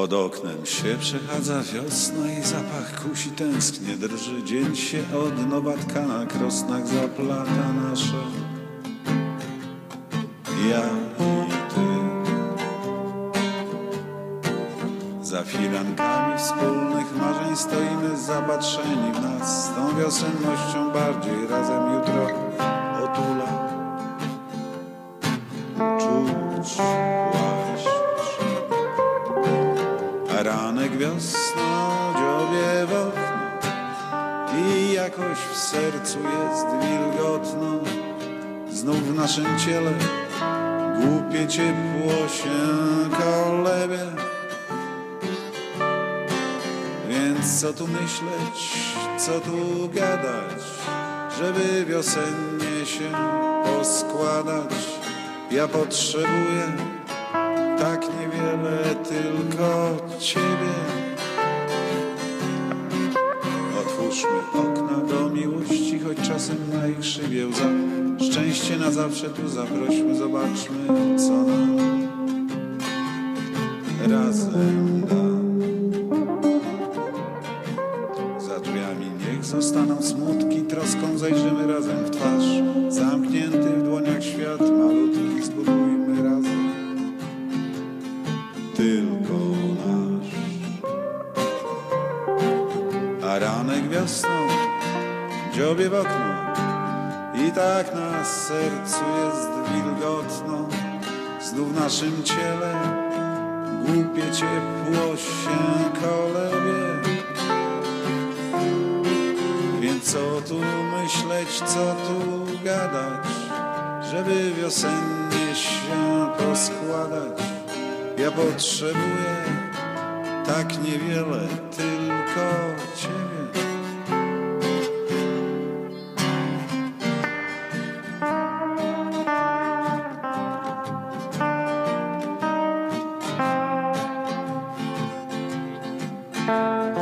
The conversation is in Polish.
Pod oknem się przechadza wiosna i zapach kusi tęsknie drży. Dzień się od nowatka na krosnach zaplata nasze. Ja i ty. Za filankami wspólnych marzeń stoimy zapatrzeni w nas. Z tą wiosennością bardziej razem jutro otula. Czuć A ranek wiosna dziobie w okno i jakoś w sercu jest wilgotno. Znów w naszym ciele głupie ciepło się kolebie. Więc co tu myśleć, co tu gadać, żeby wiosennie się poskładać. Ja potrzebuję tak niewiele tylko ciebie. Otwórzmy okna do miłości, choć czasem na ich szybie łza. Szczęście na zawsze tu zaprośmy, zobaczmy, co nam razem da. Za drzwiami niech zostaną smutki, troską zajrzymy razem w Tylko nasz. A ranek wiosną dziobie w okno i tak na sercu jest wilgotno. Znów w naszym ciele głupie ciepło się kolebie. Więc co tu myśleć, co tu gadać, żeby wiosennie się poskładać. Ja potrzebuję tak niewiele, tylko Ciebie. Thank